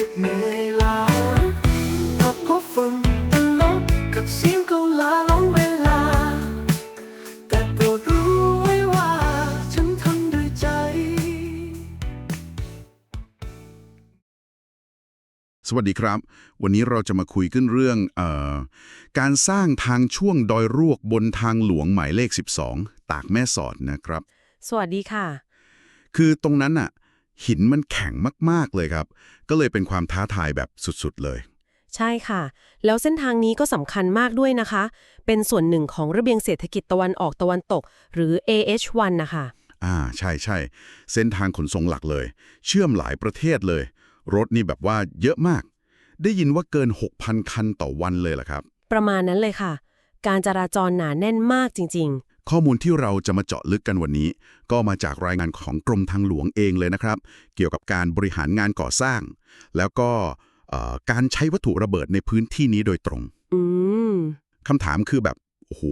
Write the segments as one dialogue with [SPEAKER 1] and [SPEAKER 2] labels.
[SPEAKER 1] สึกเหนื่อยล้าเพราะพบฝุ่นตลบกับเสียงเกาลาล้องเวลา แต่โปรดรู้ไว้ว่า ฉันทำด้วยใจ
[SPEAKER 2] สวัสดีครับ วันนี้เราจะมาคุยกันเรื่องเออการสร้างทางช่วงดอยรวกบนทางหลวงหมายเลข 12 ตากแม่สอดนะครับ
[SPEAKER 3] สวัสดีค่ะ
[SPEAKER 2] คือตรงนั้นน่ะ หินมันแข็งมาก ๆ เลยครับ ก็เลยเป็นความท้าทายแบบสุด ๆ เลย
[SPEAKER 3] ใช่ค่ะ แล้วเส้นทางนี้ก็สำคัญมากด้วยนะคะ เป็นส่วนหนึ่งของระเบียงเศรษฐกิจตะวันออกตะวันตก หรือ AH1 นะคะ
[SPEAKER 2] อ่าใช่ใช่เส้นทางขนส่งหลักเลย เชื่อมหลายประเทศเลย รถนี่แบบว่าเยอะมาก ได้ยินว่าเกิน 6,000 คันต่อวันเลยล่ะครับ
[SPEAKER 3] ประมาณนั้นเลยค่ะ การจราจรหนาแน่นมากจริง
[SPEAKER 2] ข้อมูลที่เราจะมาเจาะลึกกันวันนี้ ก็มาจากรายงานของกรมทางหลวงเองเลยนะครับ เกี่ยวกับการบริหารงานก่อสร้าง แล้วก็เอ่อการใช้วัตถุระเบิดในพื้นที่นี้โดยตรง
[SPEAKER 3] ๆอืม
[SPEAKER 2] คำถามคือแบบโอ้โห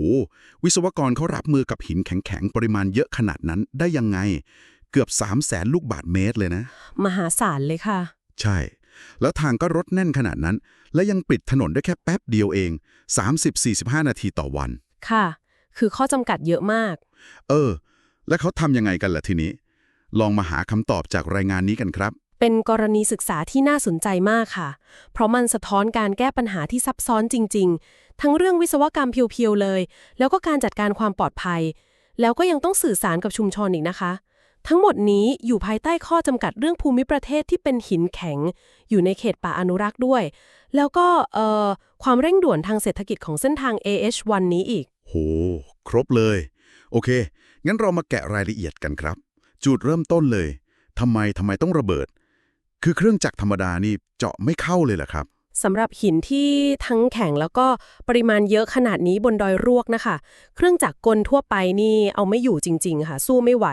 [SPEAKER 2] วิศวกรเขารับมือกับหินแข็งๆ ปริมาณเยอะขนาดนั้นได้ยังไง เกือบ 3 0 0แสนลูกบาทเมตรเลยนะ
[SPEAKER 3] มหาศาลเลยค่ะ
[SPEAKER 2] ใช่ แล้วทางก็รถแน่นขนาดนั้น และยังปิดถนนได้แค่แป๊บเดียวเอง 30-45 นาทีต่อวัน
[SPEAKER 3] ค่ะ คือข้อจำกัดเยอะมาก
[SPEAKER 2] เออ แล้วเขาทำยังไงกันล่ะทีนี้ ลองมาหาคำตอบจากรายงานนี้กันครับ
[SPEAKER 3] เป็นกรณีศึกษาที่น่าสนใจมากค่ะ เพราะมันสะท้อนการแก้ปัญหาที่ซับซ้อนจริง ๆ ทั้งเรื่องวิศวกรรมเพียวๆเลย แล้วก็การจัดการความปลอดภัย แล้วก็ยังต้องสื่อสารกับชุมชนอีกนะคะทั้งหมดนี้อยู่ภายใต้ข้อจำกัดเรื่องภูมิประเทศที่เป็นหินแข็ง อยู่ในเขตป่าอนุรักษ์ด้วย แล้วก็เอ่อความเร่งด่วนทางเศรษฐกิจของเส้นทาง AH1 นี้อีก
[SPEAKER 2] โห ครบเลย โอเค งั้นเรามาแกะรายละเอียดกันครับ จุดเริ่มต้นเลยทำไมทำไมต้องระเบิด คือเครื่องจักรธรรมดานี่เจาะไม่เข้าเลยเหรอครับ
[SPEAKER 3] สำหรับหินที่ทั้งแข็งแล้วก็ปริมาณเยอะขนาดนี้บนดอยรวกนะคะ เครื่องจักรกลทั่วไปนี่เอาไม่อยู่จริง ๆ ค่ะ สู้ไม่ไหว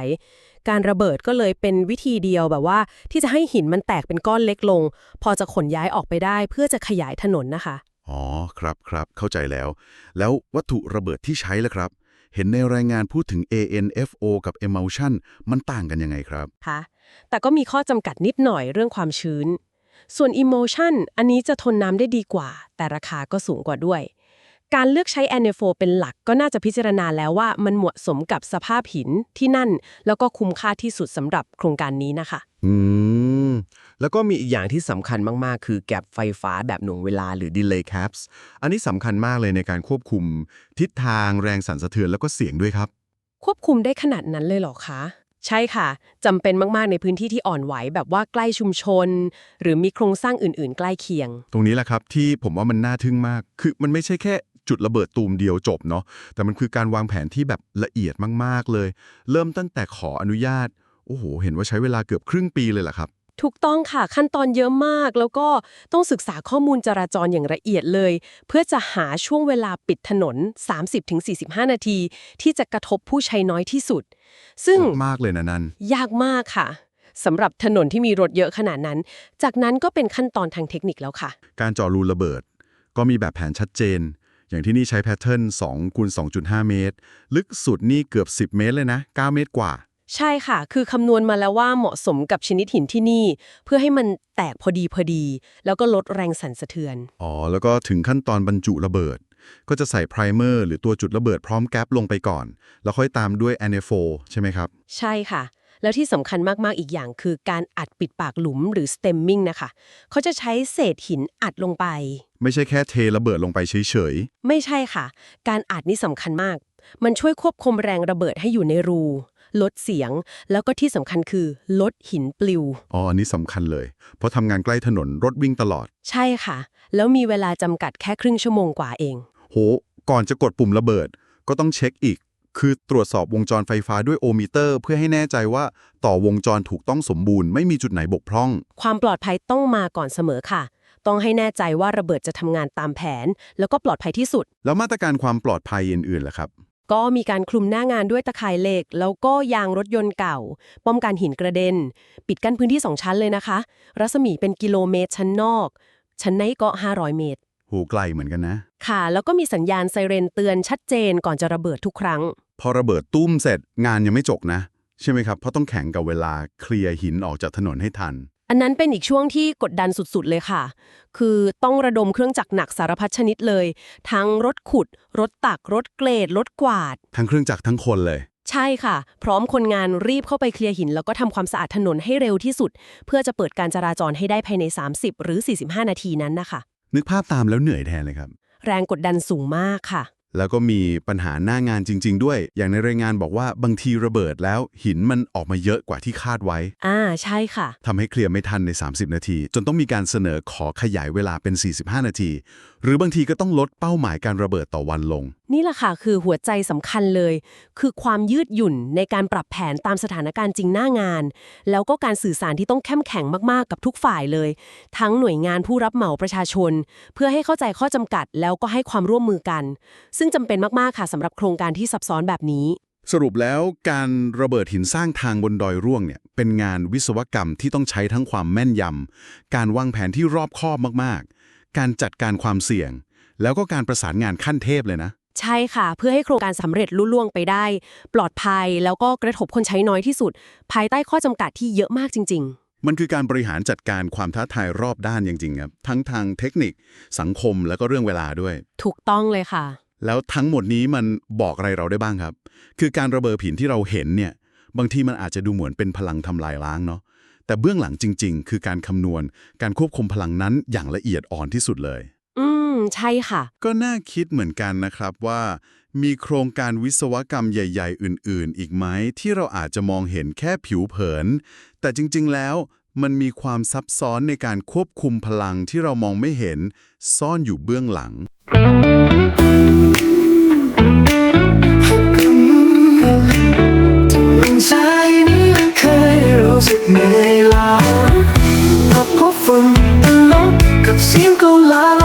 [SPEAKER 3] การระเบิดก็เลยเป็นวิธีเดียวแบบว่า ที่จะให้หินมันแตกเป็นก้อนเล็กลง พอจะขนย้ายออกไปได้เพื่อจะขยายถนนนะคะ
[SPEAKER 2] อ๋อครับครับเข้าใจแล้ว แล้ววัตถุระเบิดที่ใช้ล่ะครับ เห็นในรายงานพูดถึง ANFO กับ Emulsion มันต่างกันยังไงครับ
[SPEAKER 3] ค่ะแต่ก็มีข้อจำกัดนิดหน่อยเรื่องความชื้น ส่วน Emotion อันนี้จะทนน้ำได้ดีกว่า แต่ราคาก็สูงกว่าด้วย การเลือกใช้ NFO เป็นหลักก็น่าจะพิจารณาแล้วว่ามันเหมาะสมกับสภาพหินที่นั่น แล้วก็คุ้มค่าที่สุดสำหรับโครงการนี้นะคะ
[SPEAKER 4] อืม แล้วก็มีอีกอย่างที่สำคัญมากๆ คือแก็บไฟฟ้าแบบหน่วงเวลาหรือ delay caps อันนี้สำคัญมากเลยในการควบคุม ทิศทางแรงสั่นสะเทือนแล้วก็เสียงด้วยครับ
[SPEAKER 3] ควบคุมได้ขนาดนั้นเลยเหรอคะ ใช่ค่ะจำเป็นมากๆในพื้นที่ที่อ่อนไหวแบบว่าใกล้ชุมชน หรือมีโครงสร้างอื่นๆ ใกล้เคียง
[SPEAKER 4] ตรงนี้แหละครับที่ผมว่ามันน่าทึ่งมาก คือมันไม่ใช่แค่จุดระเบิดตูมเดียวจบเนาะแต่มันคือการวางแผนที่แบบละเอียดมากๆเลย เริ่มตั้งแต่ขออนุญาตโอ้โห เห็นว่าใช้เวลาเกือบครึ่งปีเลยล่ะครับ
[SPEAKER 3] ถูกต้องค่ะขั้นตอนเยอะมาก แล้วก็ต้องศึกษาข้อมูลจราจรอย่างละเอียดเลย เพื่อจะหาช่วงเวลาปิดถนน 30-45 นาที ที่จะกระทบผู้ใช้น้อยที่สุด ซึ่ง
[SPEAKER 4] มากเลยนะนั่น
[SPEAKER 3] ยากมากค่ะสำหรับถนนที่มีรถเยอะขนาดนั้น จากนั้นก็เป็นขั้นตอนทางเทคนิคแล้วค่ะ
[SPEAKER 4] การเจาะรูระเบิด ก็มีแบบแผนชัดเจน อย่างที่นี่ใช้แพทเทิร์น2คูณ2.5 เมตร ลึกสุดนี่เกือบ 10 เมตรเลยนะ 9 เมตรกว่า
[SPEAKER 3] ใช่ค่ะ คือคำนวณมาแล้วว่าเหมาะสมกับชนิดหินที่นี่ เพื่อให้มันแตกพอดีพอดี แล้วก็ลดแรงสั่นสะเทือน
[SPEAKER 4] อ๋อ แล้วก็ถึงขั้นตอนบรรจุระเบิด ก็จะใส่ไพรเมอร์หรือตัวจุดระเบิดพร้อมแก๊ปลงไปก่อน แล้วค่อยตามด้วย NFO ใช่ไหมครับ
[SPEAKER 3] ใช่ค่ะ แล้วที่สำคัญมาก ๆ อีกอย่างคือการอัดปิดปากหลุมหรือ stemming นะคะ เขาจะใช้เศษหินอัดลงไป
[SPEAKER 4] ไม่ใช่แค่เทระเบิดลงไปเฉย
[SPEAKER 3] ไม่ใช่ค่ะ การอัดนี่สำคัญมาก มันช่วยควบคุมแรงระเบิดให้อยู่ในรู ลดเสียง แล้วก็ที่สำคัญคือลดหินปลิว
[SPEAKER 4] ๆอ๋อ อันนี้สำคัญเลย เพราะทำงานใกล้ถนนรถวิ่งตลอด
[SPEAKER 3] ใช่ค่ะ แล้วมีเวลาจำกัดแค่ครึ่งชั่วโมงกว่าเอง
[SPEAKER 4] โห ก่อนจะกดปุ่มระเบิด ก็ต้องเช็คอีก คือตรวจสอบวงจรไฟฟ้าด้วยโอมิเตอร์ เพื่อให้แน่ใจว่าต่อวงจรถูกต้องสมบูรณ์ไม่มีจุดไหนบกพร่อง
[SPEAKER 3] ความปลอดภัยต้องมาก่อนเสมอค่ะ ต้องให้แน่ใจว่าระเบิดจะทำงานตามแผน แล้วก็ปลอดภัยที่สุด
[SPEAKER 4] แล้วมาตรการความปลอดภัยอื่นๆล่ะครับ
[SPEAKER 3] ก็มีการคลุมหน้างานด้วยตะข่ายเหล็ก แล้วก็ยางรถยนต์เก่า ป้องกันหินกระเด็น ปิดกั้นพื้นที่ 2 ชั้นเลยนะคะ รัศมีเป็นกิโลเมตรชั้นนอก ชั้นในก็ 500 เมตร
[SPEAKER 4] หูไกลเหมือนกันนะ
[SPEAKER 3] ค่ะ แล้วก็มีสัญญาณไซเรนเตือนชัดเจนก่อนจะระเบิดทุกครั้ง
[SPEAKER 4] พอระเบิดตุ้มเสร็จงานยังไม่จบนะ ใช่ไหมครับ เพราะต้องแข่งกับเวลาเคลียร์หินออกจากถนนให้ทัน
[SPEAKER 3] อันนั้นเป็นอีกช่วงที่กดดันสุดๆเลยค่ะ คือต้องระดมเครื่องจักรหนักสารพัดชนิดเลย ทั้งรถขุด รถตัก รถเกรด รถกวาด
[SPEAKER 4] ทั้งเครื่องจักรทั้งคนเลย
[SPEAKER 3] ใช่ค่ะ พร้อมคนงานรีบเข้าไปเคลียร์หิน แล้วก็ทำความสะอาดถนนให้เร็วที่สุด เพื่อจะเปิดการจราจรให้ได้ภายใน 30 หรือ 45 นาทีนั้นนะคะ
[SPEAKER 4] นึกภาพตามแล้วเหนื่อยแทนเลยครับ
[SPEAKER 3] แรงกดดันสูงมากค่ะ
[SPEAKER 4] แล้วก็มีปัญหาหน้างานจริง ๆ ด้วย อย่างในรายงานบอกว่าบางทีระเบิดแล้วหินมันออกมาเยอะกว่าที่คาดไว้
[SPEAKER 3] อ่าใช่ค่ะ
[SPEAKER 4] ทำให้เคลียร์ไม่ทันใน 30 นาที จนต้องมีการเสนอขอขยายเวลาเป็น 45 นาที หรือบางทีก็ต้องลดเป้าหมายการระเบิดต่อวันลง
[SPEAKER 3] นี่แหละค่ะคือหัวใจสำคัญเลย คือความยืดหยุ่นในการปรับแผนตามสถานการณ์จริงหน้างาน แล้วก็การสื่อสารที่ต้องเข้มแข็งมากๆกับทุกฝ่ายเลย ทั้งหน่วยงานผู้รับเหมาประชาชน เพื่อให้เข้าใจข้อจำกัดแล้วก็ให้ความร่วมมือกัน ซึ่งจำเป็นมากๆค่ะสำหรับโครงการที่ซับซ้อนแบบนี้
[SPEAKER 4] สรุปแล้วการระเบิดหินสร้างทางบนดอยร่วงเนี่ยเป็นงานวิศวกรรมที่ต้องใช้ทั้งความแม่นยำการวางแผนที่รอบคอบมากๆ การจัดการความเสี่ยง แล้วก็การประสานงานขั้นเทพเลยนะ
[SPEAKER 3] ใช่ค่ะ เพื่อให้โครงการสำเร็จลุล่วงไปได้ ปลอดภัยแล้วก็กระทบคนใช้น้อยที่สุด ภายใต้ข้อจำกัดที่เยอะมากจริง ๆ
[SPEAKER 4] มันคือการบริหารจัดการความท้าทายรอบด้านจริงๆครับทั้งทางเทคนิค สังคมแล้วก็เรื่องเวลาด้วย
[SPEAKER 3] ถูกต้องเลยค่ะ
[SPEAKER 4] แล้วทั้งหมดนี้มันบอกอะไรเราได้บ้างครับ คือการระเบิดผินที่เราเห็นเนี่ย บางทีมันอาจจะดูเหมือนเป็นพลังทำลายล้างเนาะแต่เบื้องหลังจริง ๆ คือการคำนวณ การควบคุมพลังนั้นอย่างละเอียดอ่อนที่สุดเลย
[SPEAKER 3] อืม ใช่ค่ะ
[SPEAKER 4] ก็น่าคิดเหมือนกันนะครับว่า มีโครงการวิศวกรรมใหญ่ ๆ อื่น ๆ อีกไหมที่เราอาจจะมองเห็นแค่ผิวเผิน แต่จริง ๆ แล้วมันมีความซับซ้อนในการควบคุมพลังที่เรามองไม่เห็น ซ่อนอยู่เบื้องหลัง
[SPEAKER 1] ใจนี้เคยรู้สึกเหนื่อยล้าเพราะพบฝุ่นตลบกับเสียงเกาลาลงเว